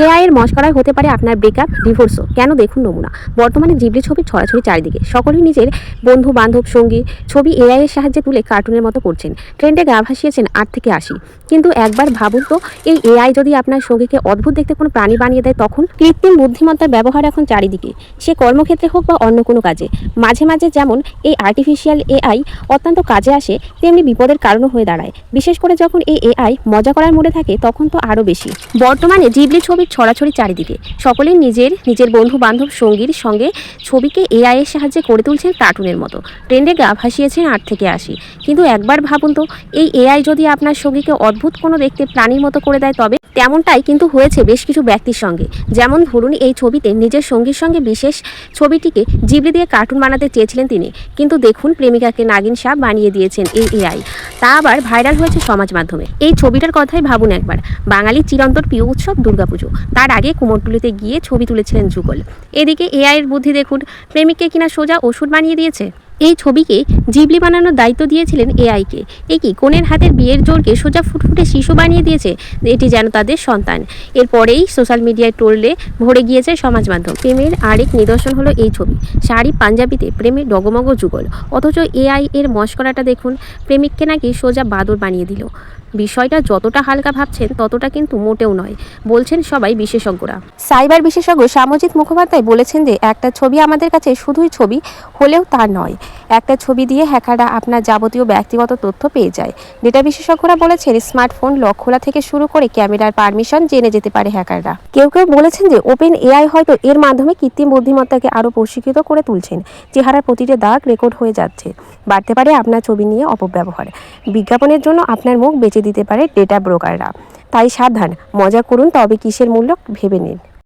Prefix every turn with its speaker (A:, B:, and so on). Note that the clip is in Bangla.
A: এআই এর মস্করায় হতে পারে আপনার ব্রেকআপ ডিভোর্সও কেন দেখুন নমুনা? বর্তমানে জিবলি ছবি ছড়াছড়ি চারিদিকে। সকলেই নিজের বন্ধু, বান্ধব, সঙ্গী ছবি এআই এর সাহায্যে তুলে কার্টুনের মতো করছেন। ট্রেন্ডে গা ভাসিয়েছেন আট থেকে আশি। কিন্তু একবার ভাবুন তো, এই এআই যদি আপনার সঙ্গীকে অদ্ভুত দেখতে কোনো প্রাণী বানিয়ে দেয়, তখন কৃত্রিম বুদ্ধিমত্তার ব্যবহার এখন চারিদিকে। সে কর্মক্ষেত্রে হোক বা অন্য কোনো কাজে। মাঝে মাঝে যেমন এই আর্টিফিশিয়াল এআই অত্যন্ত কাজে আসে, তেমনি বিপদের কারণও হয়ে দাঁড়ায়। বিশেষ করে যখন এই এআই মজা করার মোড়ে থাকে, তখন তো আরও বেশি। বর্তমানে জিবলি ছবির ছড়াছড়ি চারিদিকে। সকলেই নিজের নিজের বন্ধু বান্ধব সঙ্গীর সঙ্গে ছবিকে এআই এর সাহায্যে করে তুলছেন কার্টুনের মতো। ট্রেন্ডে গা ভাসিয়েছেন আট থেকে আশি। কিন্তু একবার ভাবুন তো, এই এআই যদি আপনার সঙ্গীকে অদ্ভুত কোনো দেখতে প্রাণীর মতো করে দেয়, তবে তেমনটাই কিন্তু হয়েছে বেশ কিছু ব্যক্তির সঙ্গে। যেমন ধরুন, এই ছবিতে নিজের সঙ্গীর সঙ্গে বিশেষ ছবিটিকে জিবলি দিয়ে কার্টুন বানাতে চেয়েছিলেন তিনি। কিন্তু দেখুন, প্রেমিকাকে নাগিন সাপ বানিয়ে দিয়েছেন এই এআই তা আবার ভাইরাল হয়েছে সমাজ মাধ্যমে। এই ছবিটার কথাই ভাবুন একবার। বাঙালির চিরন্তর প্রিয় উৎসব দুর্গাপুজো। তার আগে কুমোরটুলিতে গিয়ে ছবি তুলেছিলেন যুগল। এদিকে এআইয়ের বুদ্ধি দেখুন, প্রেমিককে কিনা সোজা ওষুধ বানিয়ে দিয়েছে? এই ছবিকে জিবলি বানানোর দায়িত্ব দিয়েছিলেন এআইকে। এ কি কোনের হাতের বিয়ের জোরকে সোজা ফুটফুটে শিশু বানিয়ে দিয়েছে। এটি যেন তাদের সন্তান। এরপরেই সোশ্যাল মিডিয়ায় টললে ভরে গিয়েছে সমাজ মাধ্যম। প্রেমের আরেক নিদর্শন হলো এই ছবি। শাড়ি পাঞ্জাবিতে প্রেমে ডগমগ যুগল। অথচ এআই এর মস্করাটা দেখুন, প্রেমিককে নাকি সোজা বাদর বানিয়ে দিল। বিষয়টা যতটা হালকা ভাবছেন, ততটা কিন্তু মোটেও নয়, বলছেন সবাই বিশেষজ্ঞরা। সাইবার বিশেষজ্ঞ সামজিৎ মুখোপাধ্যায় বলেছেন যে, একটা ছবি আমাদের কাছে শুধুই ছবি, হলেও তা নয়। একটা ছবি দিয়ে হ্যাকাররা আপনার যাবতীয় ব্যক্তিগত তথ্য পেয়ে যায়। ডেটা বিশেষজ্ঞরা বলেছেন, স্মার্টফোন লক খোলা থেকে শুরু করে ক্যামেরার পারমিশন জেনে যেতে পারে হ্যাকাররা। কেউ কেউ বলেছেন যে, ওপেন এআই হয়তো এর মাধ্যমে কৃত্রিম বুদ্ধিমত্তাকে আরও প্রশিক্ষিত করে তুলছেন। চেহারার প্রতিটি দাগ রেকর্ড হয়ে যাচ্ছে। বাড়তে পারে আপনার ছবি নিয়ে অপব্যবহার। বিজ্ঞাপনের জন্য আপনার মুখ বেঁচে দিতে পারে ডেটা ব্রোকাররা। তাই সাবধান, মজা করুন, তবে কিসের মূল্য ভেবে নিন।